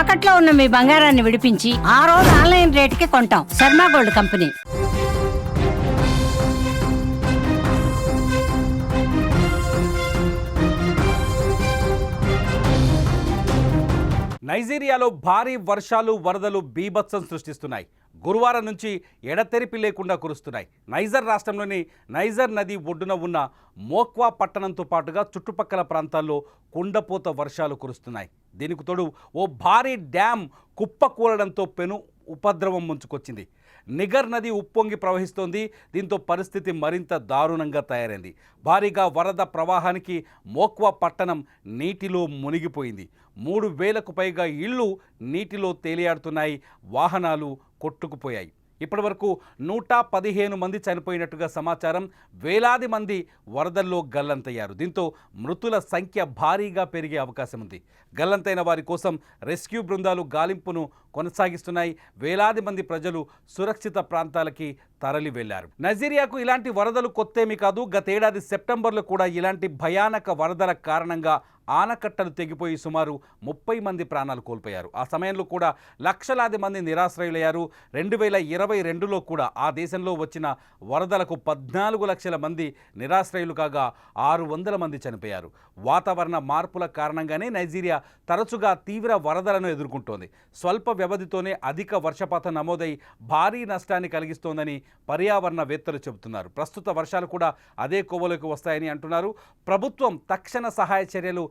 తాకట్లో ఉన్న మీ బంగారాన్ని విడిపించి ఆ రోజు ఆన్లైన్ రేటుకి కొంటాం. Sharma gold company. నైజీరియాలో భారీ వర్షాలు వరదలు బీభత్సం సృష్టిస్తున్నాయి. గురువారం నుంచి ఎడతెరిపి లేకుండా కురుస్తున్నాయి. నైజర్ రాష్ట్రంలోని నైజర్ నది ఒడ్డున ఉన్న మోక్వా పట్టణంతో పాటుగా చుట్టుపక్కల ప్రాంతాల్లో కుండపోత వర్షాలు కురుస్తున్నాయి. దీనికి తోడు ఓ భారీ డ్యామ్ కుప్పకూలడంతో పెను ఉపద్రవం ముంచుకొచ్చింది. నిగర్ నది ఉప్పొంగి ప్రవహిస్తోంది. దీంతో పరిస్థితి మరింత దారుణంగా తయారైంది. భారీగా వరద ప్రవాహానికి మోక్వా పట్టణం నీటిలో మునిగిపోయింది. మూడు వేలకు పైగా ఇళ్ళు నీటిలో తేలియాడుతున్నాయి. వాహనాలు కొట్టుకుపోయాయి. ఇప్పటివరకు నూట పదిహేను మంది చనిపోయినట్టుగా సమాచారం వేలాది మంది వరదల్లో గల్లంతయ్యారు. దీంతో మృతుల సంఖ్య భారీగా పెరిగే అవకాశం ఉంది. గల్లంతైన వారి కోసం రెస్క్యూ బృందాలు గాలింపును కొనసాగిస్తున్నాయి. వేలాది మంది ప్రజలు సురక్షిత ప్రాంతాలకి తరలి వెళ్ళారు నైజీరియాకు ఇలాంటి వరదలు కొత్తేమీ కాదు. గతేడాది సెప్టెంబర్లో కూడా ఇలాంటి భయానక వరదల కారణంగా ఆనకట్టలు తెగిపోయి సుమారు ముప్పై మంది ప్రాణాలు కోల్పోయారు. ఆ సమయంలో కూడా లక్షలాది మంది నిరాశ్రయులయ్యారు. రెండు వేల ఇరవై రెండులో కూడా ఆ దేశంలో వచ్చిన వరదలకు పద్నాలుగు లక్షల మంది నిరాశ్రయులు కాగా ఆరు వందల మంది చనిపోయారు. వాతావరణ మార్పుల కారణంగానే నైజీరియా తరచుగా తీవ్ర వరదలను ఎదుర్కొంటోంది. స్వల్ప వ్యవధితోనే అధిక వర్షపాతం నమోదై భారీ నష్టాన్ని కలిగిస్తోందని పర్యావరణవేత్తలు చెబుతున్నారు. ప్రస్తుత వర్షాలు కూడా అదే కోవలోకి వస్తాయని అంటున్నారు. ప్రభుత్వం తక్షణ సహాయ చర్యలు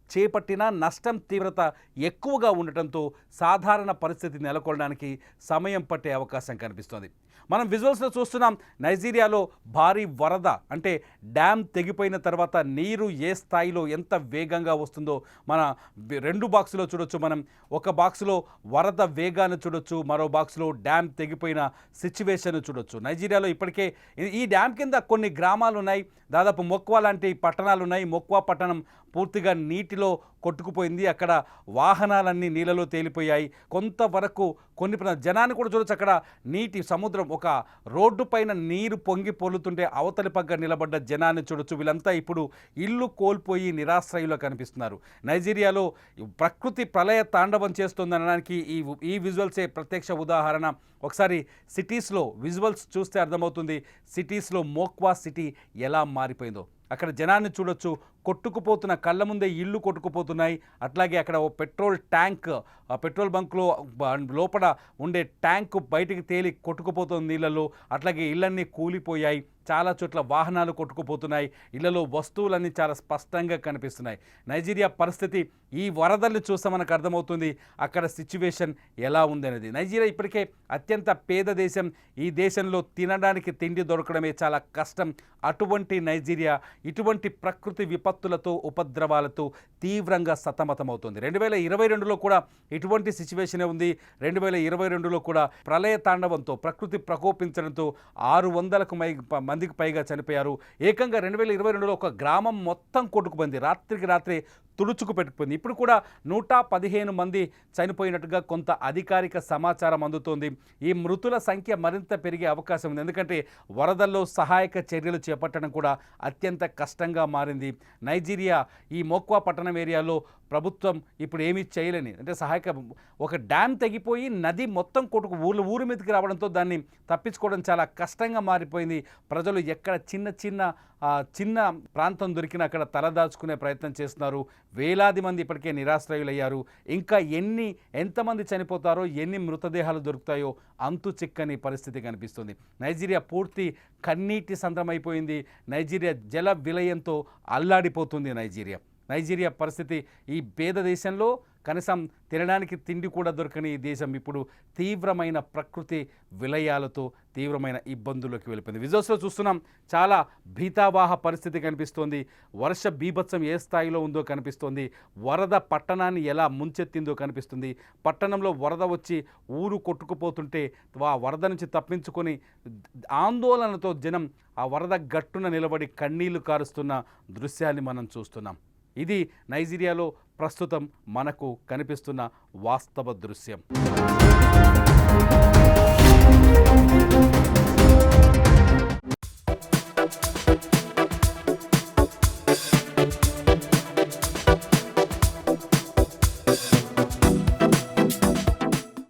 చేపట్టినా నష్టం తీవ్రత ఎక్కువగా ఉండటంతో సాధారణ పరిస్థితి నెలకొనడానికి సమయం పట్టే అవకాశం కనిపిస్తోంది. మనం విజువల్స్లో చూస్తున్నాం నైజీరియాలో భారీ వరద అంటే డ్యామ్ తెగిపోయిన తర్వాత నీరు ఏ స్థాయిలో ఎంత వేగంగా వస్తుందో మన రెండు బాక్సులో చూడొచ్చు మనం. ఒక బాక్సులో వరద వేగాన్ని చూడొచ్చు మరో బాక్సులో డ్యామ్ తెగిపోయిన సిచ్యువేషన్ చూడొచ్చు. నైజీరియాలో ఇప్పటికే ఈ- ఈ డ్యామ్ కింద కొన్ని గ్రామాలు ఉన్నాయి దాదాపు మొక్వా లాంటి పట్టణాలు ఉన్నాయి మొక్వా పట్టణం పూర్తిగా నీటిలో కొట్టుకుపోయింది. అక్కడ వాహనాలన్నీ నీళ్ళలో తేలిపోయాయి. కొంతవరకు కొన్ని ప్ర- జనాన్ని కూడా చూడొచ్చు. అక్కడ నీటి సముద్రం ఒక రోడ్డు పైన నీరు పొంగి పొర్లుతుంటే అవతలి పక్క నిలబడ్డ జనాన్ని చూడొచ్చు. వీళ్ళంతా ఇప్పుడు ఇల్లు కోల్పోయి నిరాశ్రయులు కనిపిస్తున్నారు. నైజీరియాలో ప్రకృతి ప్రళయ తాండవం చేస్తుందనడానికి ఈ ఈ విజువల్సే ప్రత్యక్ష ఉదాహరణ. ఒకసారి సిటీస్లో విజువల్స్ చూస్తే అర్థమవుతుంది. సిటీస్లో మోక్వా సిటీ ఎలా మారిపోయిందో. అక్కడ జనాన్ని చూడొచ్చు. కొట్టుకుపోతున్న కళ్ళ ముందే ఇల్లు కొట్టుకుపోతున్నాయి. అట్లాగే అక్కడ ఓ పెట్రోల్ ట్యాంక్ ఆ పెట్రోల్ బంక్లో లోపల ఉండే ట్యాంక్ బయటికి తేలి కొట్టుకుపోతుంది నీళ్ళలో అట్లాగే ఇళ్ళన్నీ కూలిపోయాయి. చాలా చోట్ల వాహనాలు కొట్టుకుపోతున్నాయి. ఇళ్ళలో వస్తువులన్నీ చాలా స్పష్టంగా కనిపిస్తున్నాయి. నైజీరియా పరిస్థితి ఈ వరదల్ని చూస్తే మనకు అర్థమవుతుంది అక్కడ సిచ్యువేషన్ ఎలా ఉంది అనేది. నైజీరియా ఇప్పటికే అత్యంత పేద దేశం. ఈ దేశంలో తినడానికి తిండి దొరకడమే చాలా కష్టం. అటువంటి నైజీరియా ఇటువంటి ప్రకృతి విపత్తులతో ఉపద్రవాలతో తీవ్రంగా సతమతమవుతుంది. రెండు వేల ఇరవై రెండులో కూడా ఇటువంటి సిచ్యువేషనే ఉంది. రెండు వేల ఇరవై రెండులో కూడా ప్రళయ తాండవంతో ప్రకృతి ప్రకోపించడంతో ఆరు వందలకు మై ప- మందికి పైగా చనిపోయారు. ఏకంగా రెండు వేల ఇరవై రెండులో ఒక గ్రామం మొత్తం కొట్టుకుపోయింది. రాత్రికి రాత్రి తుడుచుకు పెట్టుకుంది. ఇప్పుడు కూడా నూట పదిహేను మంది చనిపోయినట్టుగా కొంత అధికారిక సమాచారం అందుతోంది. ఈ మృతుల సంఖ్య మరింత పెరిగే అవకాశం ఉంది. ఎందుకంటే వరదల్లో సహాయక చర్యలు చేపట్టడం కూడా అత్యంత కష్టంగా మారింది. నైజీరియా ఈ మోక్వా పట్టణం ఏరియాలో ప్రభుత్వం ఇప్పుడు ఏమీ చేయలేని అంటే సహాయక ఒక డ్యామ్ తెగిపోయి నది మొత్తం కొట్టుకు ఊరు ఊరి మీదకి రావడంతో దాన్ని తప్పించుకోవడం చాలా కష్టంగా మారిపోయింది. ప్రజలు ఎక్కడ చిన్న చిన్న చిన్న ప్రాంతం దొరికిన అక్కడ తలదాచుకునే ప్రయత్నం చేస్తున్నారు. వేలాది మంది ఇప్పటికే నిరాశ్రయులయ్యారు. ఇంకా ఎన్ని ఎంతమంది చనిపోతారో ఎన్ని మృతదేహాలు దొరుకుతాయో అంతు చిక్కని పరిస్థితి కనిపిస్తుంది. నైజీరియా పూర్తి కన్నీటి సంద్రమైపోయింది. నైజీరియా జల విలయంతో అల్లాడిపోతుంది నైజీరియా. నైజీరియా పరిస్థితి ఈ పేద దేశంలో కనీసం తినడానికి తిండి కూడా దొరకని ఈ దేశం ఇప్పుడు తీవ్రమైన ప్రకృతి విలయాలతో తీవ్రమైన ఇబ్బందుల్లోకి వెళ్ళిపోయింది. విజువల్స్లో చూస్తున్నాం చాలా భీతావాహ పరిస్థితి కనిపిస్తోంది. వర్ష బీభత్సం ఏ స్థాయిలో ఉందో కనిపిస్తోంది. వరద పట్టణాన్ని ఎలా ముంచెత్తిందో కనిపిస్తుంది. పట్టణంలో వరద వచ్చి ఊరు కొట్టుకుపోతుంటే ఆ వరద నుంచి తప్పించుకొని ఆందోళనతో జనం ఆ వరద గట్టున నిలబడి కన్నీళ్ళు కారుస్తున్న దృశ్యాన్ని మనం చూస్తున్నాం. ఇది నైజీరియాలో ప్రస్తుతం మనకు కనిపిస్తున్న వాస్తవ దృశ్యం.